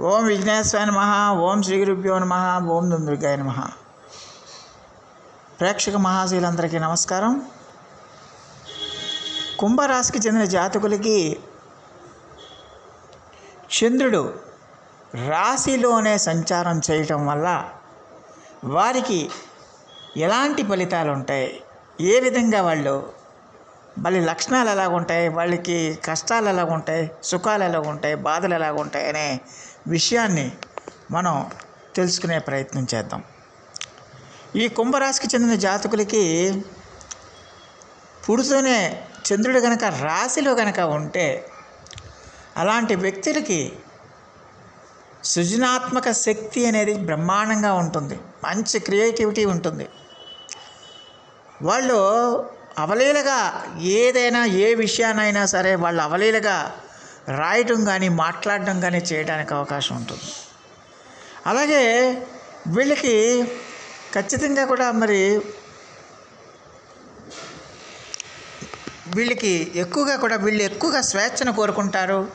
ఓం విఘ్నేశ్వరాయ నమ ఓం శ్రీ గురుభ్యో నమ ఓం దుందుర్గాయ నమ. ప్రేక్షక మహాశీలందరికీ నమస్కారం. కుంభరాశికి చెందిన జాతకులకి చంద్రుడు రాశిలోనే సంచారం చేయటం వల్ల వారికి ఎలాంటి ఫలితాలు ఉంటాయి? ఏ విధంగా వాళ్ళు వాళ్ళ లక్షణాలు ఎలాగుంటాయి? వాళ్ళకి కష్టాలు ఎలాగుంటాయి? సుఖాలు ఎలాగుంటాయి? బాధలు ఎలాగుంటాయి? అనే విషయాన్ని మనం తెలుసుకునే ప్రయత్నం చేద్దాం. ఈ కుంభరాశికి చెందిన జాతకులకి పుడుతూనే చంద్రుడు కనుక రాశిలో కనుక ఉంటే అలాంటి వ్యక్తులకి సృజనాత్మక శక్తి అనేది బ్రహ్మాండంగా ఉంటుంది. మంచి క్రియేటివిటీ ఉంటుంది. వాళ్ళు అవలీలగా ఏదైనా ఏ విషయానైనా సరే వాళ్ళు అవలీలగా రాయటం కానీ మాట్లాడడం కానీ చేయడానికి అవకాశం ఉంటుంది. అలాగే వీళ్ళకి ఖచ్చితంగా కూడా మరి వీళ్ళకి ఎక్కువగా కూడా వీళ్ళు ఎక్కువగా స్వేచ్ఛను కోరుకుంటారు.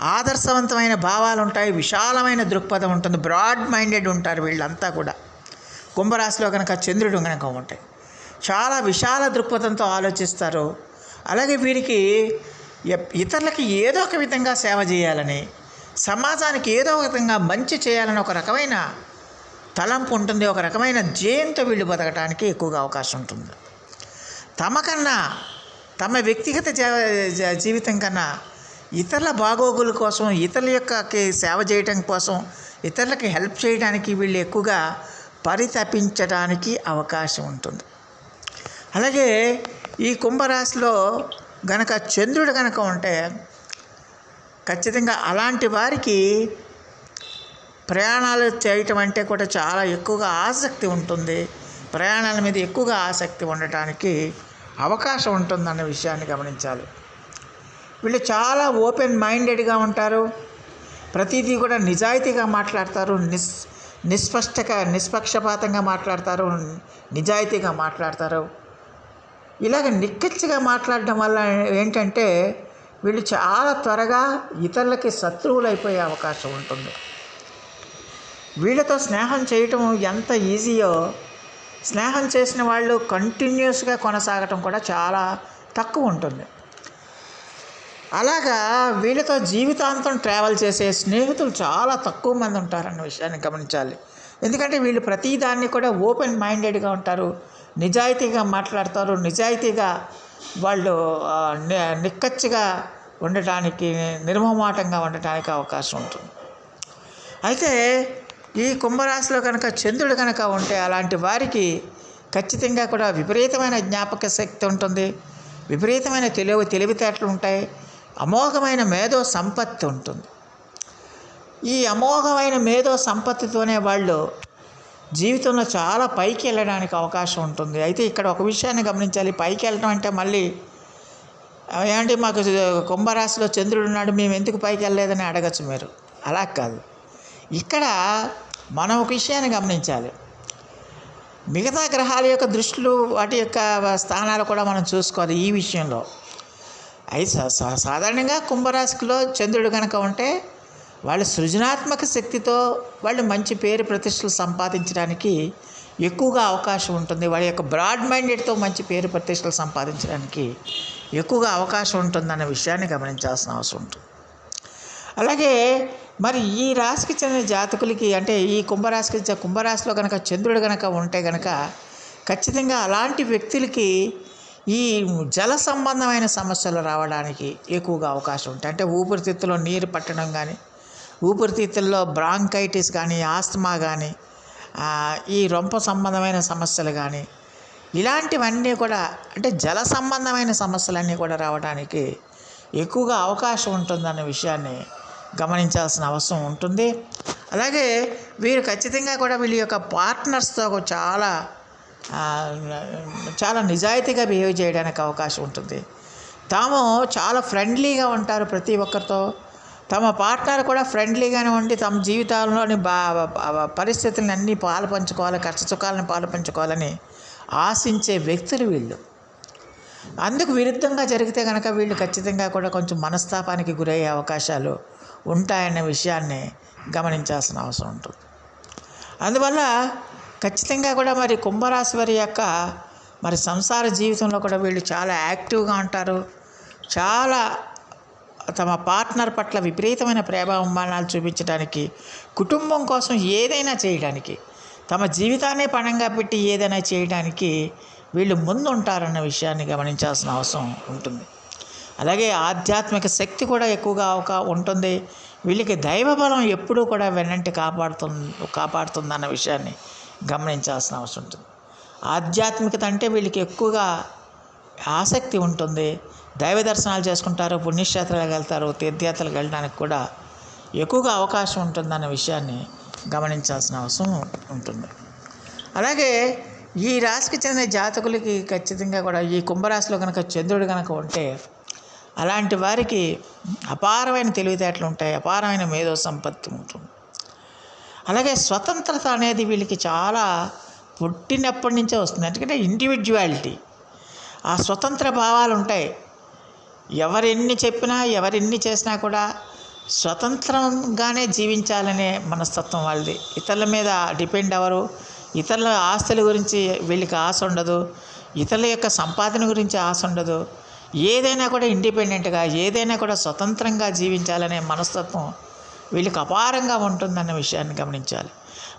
ఆదర్శవంతమైన భావాలు ఉంటాయి విశాలమైన దృక్పథం ఉంటుంది బ్రాడ్ మైండెడ్ ఉంటారు వీళ్ళంతా కూడా. కుంభరాశిలో కనుక చంద్రుడు కనుక ఉంటాయి చాలా విశాల దృక్పథంతో ఆలోచిస్తారు. అలాగే వీరికి ఇతరులకి ఏదో ఒక విధంగా సేవ చేయాలని సమాజానికి ఏదో ఒక విధంగా మంచి చేయాలని ఒక రకమైన తలంపు ఉంటుంది ఒక రకమైన జయంతో వీళ్ళు బతకడానికి ఎక్కువగా అవకాశం ఉంటుంది. తమకన్నా తమ వ్యక్తిగత జీ- జీవితం కన్నా ఇతరుల బాగోగుల కోసం ఇతరుల యొక్క సేవ చేయటం కోసం ఇతరులకి హెల్ప్ చేయడానికి వీళ్ళు ఎక్కువగా పరితపించడానికి అవకాశం ఉంటుంది. అలాగే ఈ కుంభరాశిలో గనక చంద్రుడు కనుక ఉంటే ఖచ్చితంగా అలాంటి వారికి ప్రయాణాలు చేయటం అంటే కూడా చాలా ఎక్కువగా ఆసక్తి ఉంటుంది. ప్రయాణాల మీద ఎక్కువగా ఆసక్తి ఉండటానికి అవకాశం ఉంటుందన్న విషయాన్ని గమనించాలి. వీళ్ళు చాలా ఓపెన్ మైండెడ్గా ఉంటారు. ప్రతిదీ కూడా నిజాయితీగా మాట్లాడతారు. నిస్ నిస్పష్టక నిష్పక్షపాతంగా మాట్లాడతారు. నిజాయితీగా మాట్లాడతారు. ఇలాగ నిక్కచ్చిగా మాట్లాడడం వల్ల ఏంటంటే వీళ్ళు చాలా త్వరగా ఇతరులకి శత్రువులు అయిపోయే అవకాశం ఉంటుంది. వీళ్ళతో స్నేహం చేయటం ఎంత ఈజీయో స్నేహం చేసిన వాళ్ళు కంటిన్యూస్గా కొనసాగటం కూడా చాలా తక్కువ ఉంటుంది. అలాగా వీళ్ళతో జీవితాంతం ట్రావెల్ చేసే స్నేహితులు చాలా తక్కువ మంది ఉంటారన్న విషయాన్ని గమనించాలి. ఎందుకంటే వీళ్ళు ప్రతిదాన్ని కూడా ఓపెన్ మైండెడ్గా ఉంటారు. నిజాయితీగా మాట్లాడతారు నిజాయితీగా వాళ్ళు నిక్కచ్చిగా ఉండటానికి నిర్మమాటంగా ఉండటానికి అవకాశం ఉంటుంది. అయితే ఈ కుంభరాశిలో కనుక చంద్రుడు కనుక ఉంటే అలాంటి వారికి ఖచ్చితంగా కూడా విపరీతమైన జ్ఞాపక శక్తి ఉంటుంది. విపరీతమైన తెలివి తెలివితేటలు ఉంటాయి. అమోఘమైన మేధో సంపత్తి ఉంటుంది. ఈ అమోఘమైన మేధో సంపత్తితోనే వాళ్ళు జీవితంలో చాలా పైకి వెళ్ళడానికి అవకాశం ఉంటుంది. అయితే ఇక్కడ ఒక విషయాన్ని గమనించాలి. పైకి వెళ్ళడం అంటే మళ్ళీ ఏమంటే మాకు కుంభరాశిలో చంద్రుడు ఉన్నాడు మేము ఎందుకు పైకి వెళ్ళలేదని అడగచ్చు మీరు. అలా కాదు. ఇక్కడ మనం ఒక విషయాన్ని గమనించాలి. మిగతా గ్రహాల యొక్క దృష్టిలు వాటి యొక్క స్థానాలు కూడా మనం చూసుకోవాలి ఈ విషయంలో. అయితే సాధారణంగా కుంభరాశిలో చంద్రుడు కనుక ఉంటే వాళ్ళ సృజనాత్మక శక్తితో వాళ్ళు మంచి పేరు ప్రతిష్టలు సంపాదించడానికి ఎక్కువగా అవకాశం ఉంటుంది. వాళ్ళ యొక్క బ్రాడ్ మైండెడ్తో మంచి పేరు ప్రతిష్టలు సంపాదించడానికి ఎక్కువగా అవకాశం ఉంటుందన్న విషయాన్ని గమనించాల్సిన అవసరం ఉంటుంది. అలాగే మరి ఈ రాశికి చెందిన జాతకులకి అంటే ఈ కుంభరాశికి కుంభరాశిలో కనుక చంద్రుడు కనుక ఉంటే కనుక ఖచ్చితంగా అలాంటి వ్యక్తులకి ఈ జల సంబంధమైన సమస్యలు రావడానికి ఎక్కువగా అవకాశం ఉంటాయి. అంటే ఊపిరితిత్తులో నీరు పట్టడం కానీ ఊపిరితిత్తుల్లో బ్రాంకైటిస్ కానీ ఆస్తమా కానీ ఈ రొంప సంబంధమైన సమస్యలు కానీ ఇలాంటివన్నీ కూడా అంటే జల సంబంధమైన సమస్యలన్నీ కూడా రావడానికి ఎక్కువగా అవకాశం ఉంటుందన్న విషయాన్ని గమనించాల్సిన అవసరం ఉంటుంది. అలాగే వీరు ఖచ్చితంగా కూడా వీళ్ళ యొక్క పార్ట్నర్స్తో చాలా చాలా నిజాయితీగా బిహేవ్ చేయడానికి అవకాశం ఉంటుంది. తాము చాలా ఫ్రెండ్లీగా ఉంటారు ప్రతి ఒక్కరితో. తమ పార్ట్నర్ కూడా ఫ్రెండ్లీగానే ఉండి తమ జీవితాల్లోని బా పరిస్థితులని పరిస్థితులను అన్నీ పాలు పంచుకోవాలి కష్ట సుఖాలను పాలు పంచుకోవాలని ఆశించే వ్యక్తులు వీళ్ళు. అందుకు విరుద్ధంగా జరిగితే కనుక వీళ్ళు ఖచ్చితంగా కూడా కొంచెం మనస్తాపానికి గురయ్యే అవకాశాలు ఉంటాయనే విషయాన్ని గమనించాల్సిన అవసరం ఉంటుంది. అందువల్ల ఖచ్చితంగా కూడా మరి కుంభరాశి వారి యొక్క మరి సంసార జీవితంలో కూడా వీళ్ళు చాలా యాక్టివ్గా ఉంటారు. చాలా తమ పార్ట్నర్ పట్ల విపరీతమైన ప్రేమాభిమానాలు చూపించడానికి కుటుంబం కోసం ఏదైనా చేయడానికి తమ జీవితాన్నే పణంగా పెట్టి ఏదైనా చేయడానికి వీళ్ళు ముందు ఉంటారన్న విషయాన్ని గమనించాల్సిన అవసరం ఉంటుంది. అలాగే ఆధ్యాత్మిక శక్తి కూడా ఎక్కువగా ఒక ఉంటుంది. వీళ్ళకి దైవబలం ఎప్పుడూ కూడా వెన్నంటి కాపాడుతుంది కాపాడుతుందన్న విషయాన్ని గమనించాల్సిన అవసరం ఉంటుంది. ఆధ్యాత్మికత అంటే వీళ్ళకి ఎక్కువగా ఆసక్తి ఉంటుంది. దైవ దర్శనాలు చేసుకుంటారు పుణ్యక్షేత్రాలకు వెళ్తారు తీర్థయాత్రలకు వెళ్ళడానికి కూడా ఎక్కువగా అవకాశం ఉంటుందన్న విషయాన్ని గమనించాల్సిన అవసరం ఉంటుంది. అలాగే ఈ రాశికి చెందిన జాతకులకి ఖచ్చితంగా కూడా ఈ కుంభరాశిలో కనుక చంద్రుడు కనుక ఉంటే అలాంటి వారికి అపారమైన తెలివితేటలు ఉంటాయి అపారమైన మేధో సంపత్తి ఉంటుంది. అలాగే స్వతంత్రత అనేది వీళ్ళకి చాలా పుట్టినప్పటి నుంచే వస్తుంది. ఎందుకంటే ఇండివిజువాలిటీ ఆ స్వతంత్ర భావాలు ఉంటాయి. ఎవరెన్ని చెప్పినా ఎవరెన్ని చేసినా కూడా స్వతంత్రంగానే జీవించాలనే మనస్తత్వం వాళ్ళది. ఇతరుల మీద డిపెండ్ అవ్వరు ఇతరుల ఆస్తుల గురించి వీళ్ళకి ఆశ ఉండదు. ఇతరుల యొక్క సంపాదన గురించి ఆశ ఉండదు. ఏదైనా కూడా ఇండిపెండెంట్గా ఏదైనా కూడా స్వతంత్రంగా జీవించాలనే మనస్తత్వం వీళ్ళకి అపారంగా ఉంటుందన్న విషయాన్ని గమనించాలి.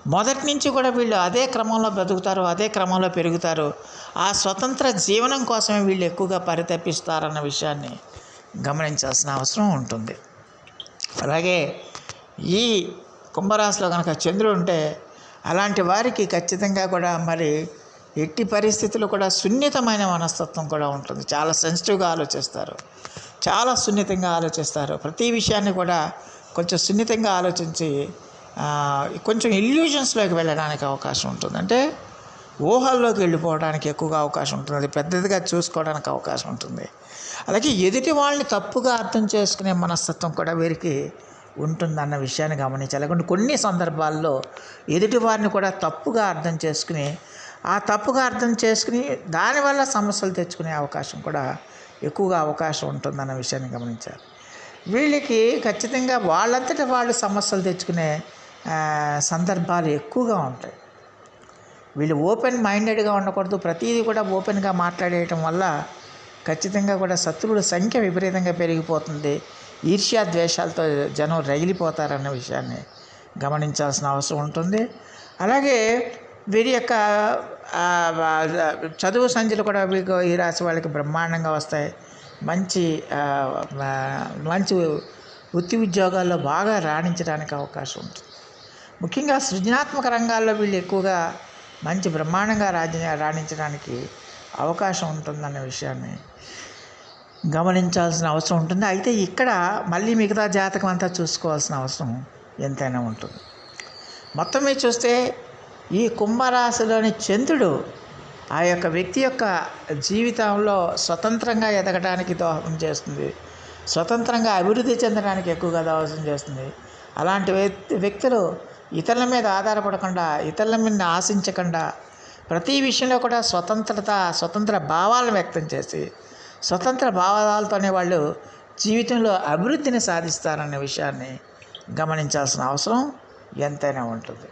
మొదటి నుంచి కూడా వీళ్ళు అదే క్రమంలో బ్రతుకుతారు అదే క్రమంలో పెరుగుతారు. ఆ స్వతంత్ర జీవనం కోసమే వీళ్ళు ఎక్కువగా పరితపిస్తారన్న విషయాన్ని గమనించాల్సిన అవసరం ఉంటుంది. అలాగే ఈ కుంభరాశిలో కనుక చంద్రుడు ఉంటే అలాంటి వారికి ఖచ్చితంగా కూడా మరి ఎట్టి పరిస్థితులు కూడా సున్నితమైన మనస్తత్వం కూడా ఉంటుంది. చాలా సెన్సిటివ్గా ఆలోచిస్తారు. చాలా సున్నితంగా ఆలోచిస్తారు. ప్రతి విషయాన్ని కూడా కొంచెం సున్నితంగా ఆలోచించి కొంచెం ఇల్యూజన్స్లోకి వెళ్ళడానికి అవకాశం ఉంటుంది. అంటే ఊహల్లోకి వెళ్ళిపోవడానికి ఎక్కువగా అవకాశం ఉంటుంది. అది పెద్దదిగా చూసుకోవడానికి అవకాశం ఉంటుంది. అలాగే ఎదుటి వాళ్ళని తప్పుగా అర్థం చేసుకునే మనస్తత్వం కూడా వీరికి ఉంటుందన్న విషయాన్ని గమనించాలి. కొన్ని కొన్ని సందర్భాల్లో ఎదుటి వారిని కూడా తప్పుగా అర్థం చేసుకుని ఆ తప్పుగా అర్థం చేసుకుని దానివల్ల సమస్యలు తెచ్చుకునే అవకాశం కూడా ఎక్కువగా అవకాశం ఉంటుందన్న విషయాన్ని గమనించాలి. వీళ్ళకి ఖచ్చితంగా వాళ్ళంతట వాళ్ళు సమస్యలు తెచ్చుకునే సందర్భాలు ఎక్కువగా ఉంటాయి. వీళ్ళు ఓపెన్ మైండెడ్గా ఉండకూడదు. ప్రతిదీ కూడా ఓపెన్గా మాట్లాడేయటం వల్ల ఖచ్చితంగా కూడా శత్రువుల సంఖ్య విపరీతంగా పెరిగిపోతుంది. ఈర్ష్యా ద్వేషాలతో జనం రగిలిపోతారన్న విషయాన్ని గమనించాల్సిన అవసరం ఉంటుంది. అలాగే వీరి యొక్క చదువు సంధ్యలు కూడా మీకు ఈ రాశి వాళ్ళకి బ్రహ్మాండంగా వస్తాయి. మంచి మంచి వృత్తి ఉద్యోగాల్లో బాగా రాణించడానికి అవకాశం ఉంటుంది. ముఖ్యంగా సృజనాత్మక రంగాల్లో వీళ్ళు ఎక్కువగా మంచి బ్రహ్మాండంగా రాజ రాణించడానికి అవకాశం ఉంటుందన్న విషయాన్ని గమనించాల్సిన అవసరం ఉంటుంది. అయితే ఇక్కడ మళ్ళీ మిగతా జాతకం అంతా చూసుకోవాల్సిన అవసరం ఎంతైనా ఉంటుంది. మొత్తం మీద చూస్తే ఈ కుంభరాశిలోని చంద్రుడు ఆ యొక్క వ్యక్తి యొక్క జీవితంలో స్వతంత్రంగా ఎదగడానికి దోహదం చేస్తుంది. స్వతంత్రంగా అభివృద్ధి చెందడానికి ఎక్కువగా దోహదం చేస్తుంది. అలాంటి వ్యక్తి వ్యక్తులు ఇతరుల మీద ఆధారపడకుండా ఇతరుల మీద ఆశించకుండా ప్రతి విషయంలో కూడా స్వతంత్రత స్వతంత్ర భావాలను వ్యక్తం చేసి స్వతంత్ర భావాలతోనే వాళ్ళు జీవితంలో అభివృద్ధిని సాధిస్తారనే విషయాన్ని గమనించాల్సిన అవసరం ఎంతైనా ఉంటుంది.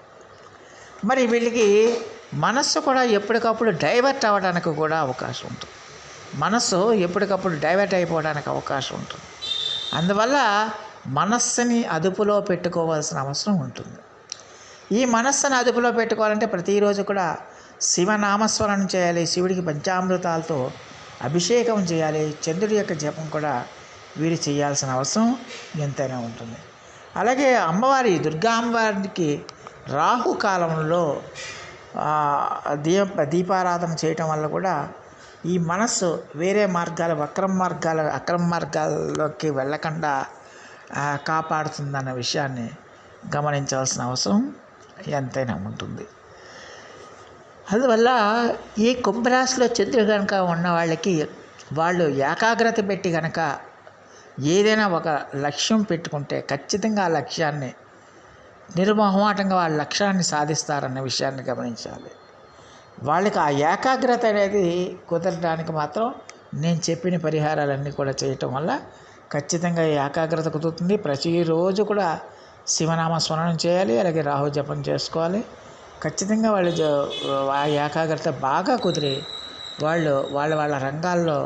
మరి వీళ్ళకి మనస్సు కూడా ఎప్పటికప్పుడు డైవర్ట్ అవ్వడానికి కూడా అవకాశం ఉంటుంది. మనస్సు ఎప్పటికప్పుడు డైవర్ట్ అయిపోవడానికి అవకాశం ఉంటుంది. అందువల్ల మనస్సుని అదుపులో పెట్టుకోవాల్సిన అవసరం ఉంటుంది. ఈ మనస్సును అదుపులో పెట్టుకోవాలంటే ప్రతిరోజు కూడా శివనామస్మరణ చేయాలి శివుడికి పంచామృతాలతో అభిషేకం చేయాలి చంద్రుడి యొక్క జపం కూడా వీరు చేయాల్సిన అవసరం ఎంతైనా ఉంటుంది. అలాగే అమ్మవారి దుర్గా అమ్మవారికి రాహు కాలంలో దీప దీపారాధన చేయటం వల్ల కూడా ఈ మనస్సు వేరే మార్గాలు వక్రం మార్గాల అక్రమ మార్గాల్లోకి వెళ్ళకుండా కాపాడుతుందన్న విషయాన్ని గమనించాల్సిన అవసరం. ఎంతైనా ఉంటుంది అందువల్ల ఈ కుంభరాశిలో చంద్రుడు కనుక ఉన్న వాళ్ళకి వాళ్ళు ఏకాగ్రత పెట్టి కనుక ఏదైనా ఒక లక్ష్యం పెట్టుకుంటే ఖచ్చితంగా ఆ లక్ష్యాన్ని నిర్మోహమాటంగా వాళ్ళ లక్ష్యాన్ని సాధిస్తారన్న విషయాన్ని గమనించాలి. వాళ్ళకి ఆ ఏకాగ్రత అనేది కుదరడానికి మాత్రం నేను చెప్పిన పరిహారాలన్నీ కూడా చేయటం వల్ల ఖచ్చితంగా ఏకాగ్రత కుదురుతుంది. ప్రతిరోజు కూడా శివనామ స్మరణం చేయాలి అలాగే రాహు జపం చేసుకోవాలి. ఖచ్చితంగా వాళ్ళు ఆ ఏకాగ్రత బాగా కుదిరి వాళ్ళు వాళ్ళ వాళ్ళ రంగాల్లో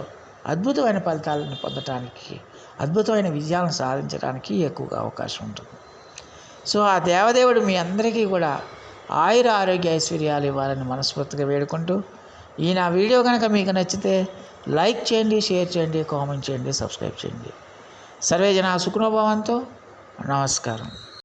అద్భుతమైన ఫలితాలను పొందటానికి అద్భుతమైన విజయాలను సాధించడానికి ఎక్కువగా అవకాశం ఉంటుంది. సో ఆ దేవదేవుడు మీ అందరికీ కూడా ఆయుర ఆరోగ్య ఐశ్వర్యాలు ఇవ్వాలని మనస్ఫూర్తిగా వేడుకుంటూ ఈ నా వీడియో కనుక మీకు నచ్చితే లైక్ చేయండి షేర్ చేయండి కామెంట్ చేయండి సబ్స్క్రైబ్ చేయండి. సర్వే జన సుఖనోభవంతో నమస్కారం.